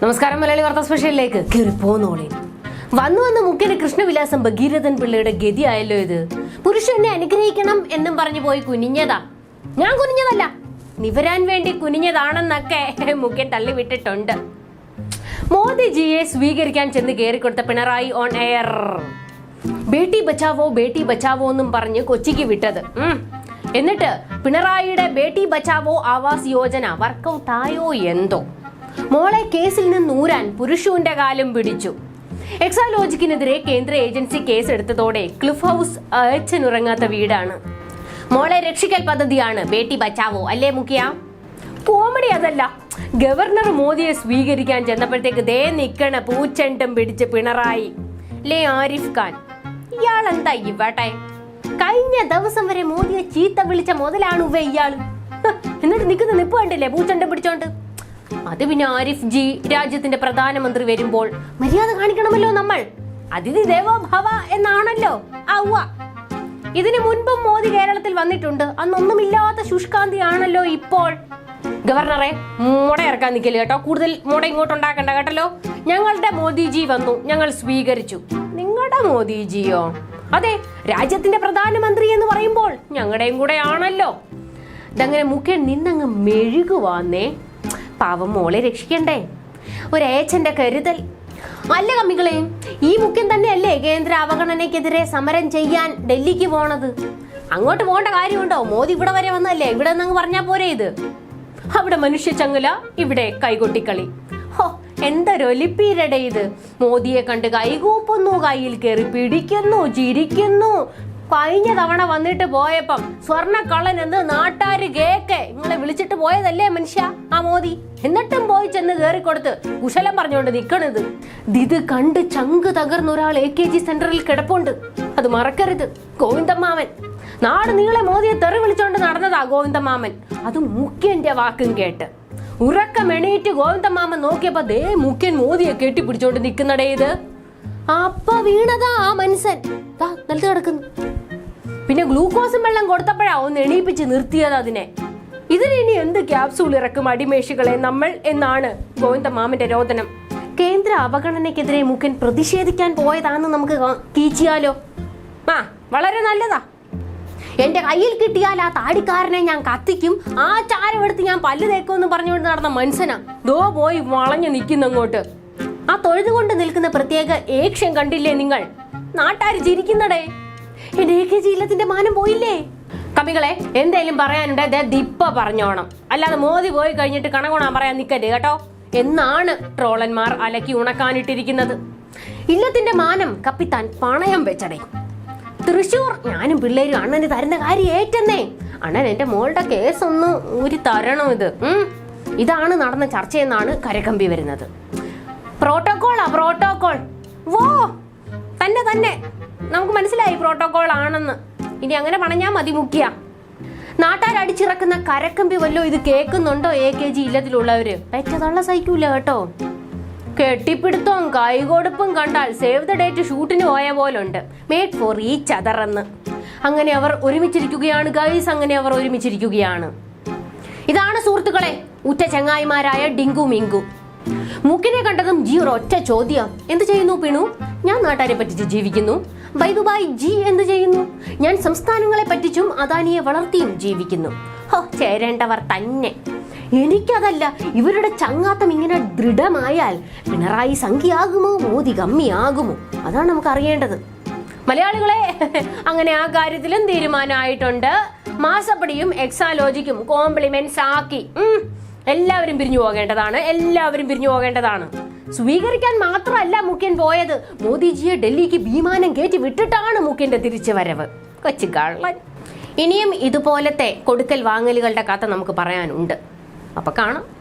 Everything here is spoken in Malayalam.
നമസ്കാരം മലയാളി വാർത്താ സ്പെഷ്യലിലേക്ക്. കയറി പോന്നോളി. വന്നു വന്ന് മുഖ്യന് കൃഷ്ണവിലാസം ഭഗീരഥൻ പിള്ളയുടെ ഗതി ആയല്ലോ ഇത് പുരുഷനെ അനുഗ്രഹിക്കണം എന്നും പറഞ്ഞു പോയി കുനിഞ്ഞതാ. ഞാൻ കുനിഞ്ഞതല്ല നിവരാൻ വേണ്ടി കുനിഞ്ഞതാണെന്നൊക്കെ മുഖ്യൻ തള്ളിവിട്ടിട്ടുണ്ട്. മോദിജിയെ സ്വീകരിക്കാൻ ചെന്ന് കയറിക്കൊടുത്ത പിണറായി ഓൺ എയർ ബേട്ടി ബച്ചാവോ ബേട്ടി ബച്ചാവോ എന്നും പറഞ്ഞ് കൊച്ചിക്ക് വിട്ടത്. എന്നിട്ട് പിണറായിയുടെ ബേട്ടി ബച്ചാവോ ആവാസ് യോജന വർക്കൗട്ടായോ എന്തോ. മോളെ കേസിൽ നിന്ന് ഊരാൻ പുരുഷുവിന്റെ കാലം പിടിച്ചു. എക്സാലോജിക്കിനെതിരെ കേന്ദ്ര ഏജൻസി കേസ് എടുത്തതോടെ ക്ലിഫ് ഹൗസ് അയച്ചനുറങ്ങാത്ത വീടാണ്. മോളെ രക്ഷിക്കൽ പദ്ധതിയാണ് ബേട്ടി ബച്ചാവോ അല്ലേ മുഖ്യ? കോമഡി അതല്ല. ഗവർണർ മോദിയെ സ്വീകരിക്കാൻ ചെന്നപ്പോഴത്തേക്ക് ദേ നിക്കണ പൂച്ചണ്ടം പിടിച്ച് പിണറായി. ലേ ആരിഫ് ഖാൻ ഇയാൾ എന്താ ഇവട്ടെ കഴിഞ്ഞ ദിവസം വരെ മോദിയെ ചീത്ത വിളിച്ച മുതലാണ് ഇയാൾ എന്നിട്ട് നിൽക്കുന്ന നിപ്പ് കണ്ടില്ലേ പൂച്ചെണ്ടും പിടിച്ചോണ്ട്? അത് പിന്നെ ആരിഫ് ജി രാജ്യത്തിന്റെ പ്രധാനമന്ത്രി വരുമ്പോൾ മര്യാദ കാണിക്കണമല്ലോ നമ്മൾ. അതിഥി ദേവോ ഭവ എന്നാണല്ലോ. ഔവ ഇതിനു മുൻപും മോദി കേരളത്തിൽ വന്നിട്ടുണ്ട്. അന്നൊന്നുമില്ലാത്ത ശുഷ്കാന്തി ആണല്ലോ ഇപ്പോൾ. ഗവർണറെ മുട ഇറക്കാൻ നിൽക്കില്ല കേട്ടോ. കൂടുതൽ മുട ഇങ്ങോട്ട് ഉണ്ടാക്കണ്ട കേട്ടല്ലോ. ഞങ്ങളുടെ മോദിജി വന്നു. ഞങ്ങൾ സ്വീകരിച്ചു. നിങ്ങളുടെ മോദിജിയോ? അതെ രാജ്യത്തിന്റെ പ്രധാനമന്ത്രി എന്ന് പറയുമ്പോൾ ഞങ്ങളുടെയും കൂടെ ആണല്ലോ ഇതങ്ങനെ മുഖ്യൻ നിന്നങ്ങ് മെഴുകുവാന്നേ. പാവം മോളെ രക്ഷിക്കണ്ടേ? ഒരേച്ചന്റെ കരുതൽ. അല്ല കമ്മികളെ ഈ മുഖ്യം തന്നെയല്ലേ കേന്ദ്ര അവഗണനയ്ക്കെതിരെ സമരം ചെയ്യാൻ ഡൽഹിക്ക് പോണത്? അങ്ങോട്ട് പോകേണ്ട കാര്യമുണ്ടോ? മോദി ഇവിടെ വരെ വന്നല്ലേ? ഇവിടെ നിന്ന് പറഞ്ഞാ പോരെ ഇത്? അവിടെ മനുഷ്യ ചങ്ങല ഇവിടെ കൈകൊട്ടിക്കളി. ഹോ എന്തൊരൊലിപ്പീരടേ ഇത്. മോദിയെ കണ്ട് കൈകൂപ്പുന്നു കയ്യിൽ കയറി പിടിക്കുന്നു ചിരിക്കുന്നു. കഴിഞ്ഞ തവണ വന്നിട്ട് പോയപ്പം സ്വർണക്കള്ളൻ എന്ന് നാട്ടാര് കേക്ക് നിങ്ങളെ വിളിച്ചിട്ട് പോയതല്ലേ മനുഷ്യ? ആ മോദി. എന്നിട്ടും പോയി ചെന്ന് കയറി കൊടുത്ത് കുശലം പറഞ്ഞുകൊണ്ട് നിക്കണത്. ഇത് കണ്ട് ചങ്ക് തകർന്ന ഒരാൾ എ കെ ജി സെന്ററിൽ കിടപ്പുണ്ട്. അത് മറക്കരുത് ഗോവിന്ദമാമൻ നാട് നീളെ മോദിയെ തെറി വിളിച്ചോണ്ട് നടന്നതാ ഗോവിന്ദമാമൻ അത് മുഖ്യന്റെ വാക്കും കേട്ട്. ഉറക്കം എണീറ്റ് ഗോവിന്ദമാമൻ നോക്കിയപ്പോ ദേ മുഖ്യൻ മോദിയെ കെട്ടിപ്പിടിച്ചോണ്ട് നിൽക്കുന്നടേ ഇത്. അപ്പ വീണതാ ആ മനുഷ്യൻ. നിലത്ത് കിടക്കുന്നു. പിന്നെ ഗ്ലൂക്കോസും വെള്ളം കൊടുത്തപ്പോഴാ ഒന്ന് എണീപ്പിച്ച് നിർത്തിയത് അതിനെ. ഇതിന് ഇനി എന്ത് ക്യാപ്സൂൾ ഇറക്കും അടിമേഷികളെ നമ്മൾ എന്നാണ് ഗോവിന്ദ മാമന്റെ രോദനം. കേന്ദ്ര അവഗണനയ്ക്കെതിരെ മുഖൻ പ്രതിഷേധിക്കാൻ പോയതാന്ന് നമുക്ക് കീച്ചിയാലോ? ആ വളരെ നല്ലതാ. എന്റെ കയ്യിൽ കിട്ടിയാൽ ആ താടിക്കാരനെ ഞാൻ കത്തിക്കും. ആ ചാരം എടുത്ത് ഞാൻ പല്ല് തേക്കുമെന്ന് പറഞ്ഞുകൊണ്ട് നടന്ന മനുഷ്യനാ. ദോ പോയി വളഞ്ഞു നിൽക്കുന്നങ്ങോട്ട്. ആ തൊഴുതുകൊണ്ട് നിൽക്കുന്ന പ്രത്യേക ഏക്ഷ്യം കണ്ടില്ലേ നിങ്ങൾ? നാട്ടാര് ചിരിക്കുന്നടേ. എന്റെ ഏക ജീലത്തിന്റെ മാനം പോയില്ലേ? കവികളെ എന്തേലും പറയാനുണ്ട്? ദിപ്പ പറഞ്ഞോണം. അല്ലാതെ മോദി പോയി കഴിഞ്ഞിട്ട് കണകൊണാൻ പറയാൻ നിൽക്കരുത് കേട്ടോ? എന്നാണ് ട്രോളന്മാർ അലക്കി ഉണക്കാനിട്ടിരിക്കുന്നത്. ഇല്ലത്തിന്റെ മാനം കപ്പിത്താൻ പണയം വെച്ചടേ. തൃശൂർ ഞാനും പിള്ളേരും അണ്ണന് തരുന്ന കാര്യം ഏറ്റെന്നേ. അണ്ണൻ എന്റെ മോളുടെ കേസ് ഒന്ന് ഊരി തരണം ഇത്. ഇതാണ് നടന്ന ചർച്ചയെന്നാണ് കരകമ്പി വരുന്നത്. പ്രോട്ടോകോളാ പ്രോട്ടോകോൾ വോ തന്നെ തന്നെ. നമുക്ക് മനസ്സിലായി പ്രോട്ടോകോൾ ആണെന്ന് ഇനി അങ്ങനെ പണഞ്ഞാൽ മതി മുഖ്യ. നാട്ടാരടിച്ചിറക്കുന്ന കരക്കമ്പി വല്ലോ ഇത് കേൾക്കുന്നുണ്ടോ എ കെ ജി ഇല്ലത്തിലുള്ളവര് പെറ്റതള്ള സഹിക്കൂല കേട്ടോ. കെട്ടിപ്പിടുത്തവും കൈകൊടുപ്പും കണ്ടാൽ സേവ് ദ ഡേറ്റ് ഷൂട്ടിന് പോയ പോലുണ്ട്. മേഡ് ഫോർ ഈ എന്ന്. അങ്ങനെ അവർ ഒരുമിച്ചിരിക്കുകയാണ് ഗൈസ്. അങ്ങനെ അവർ ഒരുമിച്ചിരിക്കുകയാണ്. ഇതാണ് സുഹൃത്തുക്കളെ ഉറ്റ ചങ്ങായിമാരായ ഡിങ്കു മിങ്കു. മൂക്കിനെ കണ്ടതും ജി ഒരു ഒറ്റ ചോദ്യം. എന്ത് ചെയ്യുന്നു പിണു? ഞാൻ നാട്ടാരെ പറ്റിച്ച് ജീവിക്കുന്നു. ബൈ ദുബായ് ജി എന്ത് ചെയ്യുന്നു? ഞാൻ സംസ്ഥാനങ്ങളെ പറ്റിച്ചും അദാനിയെ വളർത്തിയും ജീവിക്കുന്നു. ഹോ ചേരേണ്ടവർ തന്നെ. എനിക്കതല്ല ഇവരുടെ ചങ്ങാത്തം ഇങ്ങനെ ദൃഢമായാൽ പിണറായി സംഖ്യയാകുമോ മോദി കമ്മിയാകുമോ? അതാണ് നമുക്ക് അറിയേണ്ടത് മലയാളികളെ അങ്ങനെ ആ കാര്യത്തിലും തീരുമാനമായിട്ടുണ്ട്. മാസപ്പടിയും എക്സാലോജിക്കും കോംപ്ലിമെന്റ്സ് ആക്കി. എല്ലാവരും പിരിഞ്ഞു പോകേണ്ടതാണ് എല്ലാവരും പിരിഞ്ഞു പോകേണ്ടതാണ്. സ്വീകരിക്കാൻ മാത്രമല്ല മുഖ്യൻ പോയത്. മോദിജിയെ ഡൽഹിക്ക് വിമാനം കയറ്റി വിട്ടിട്ടാണ് മുഖ്യന്റെ തിരിച്ചു വരവ് കൊച്ചു കള്ളൻ. ഇനിയും ഇതുപോലത്തെ കൊടുക്കൽ വാങ്ങലുകളുടെ കഥ നമുക്ക് പറയാനുണ്ട്. അപ്പൊ കാണാം.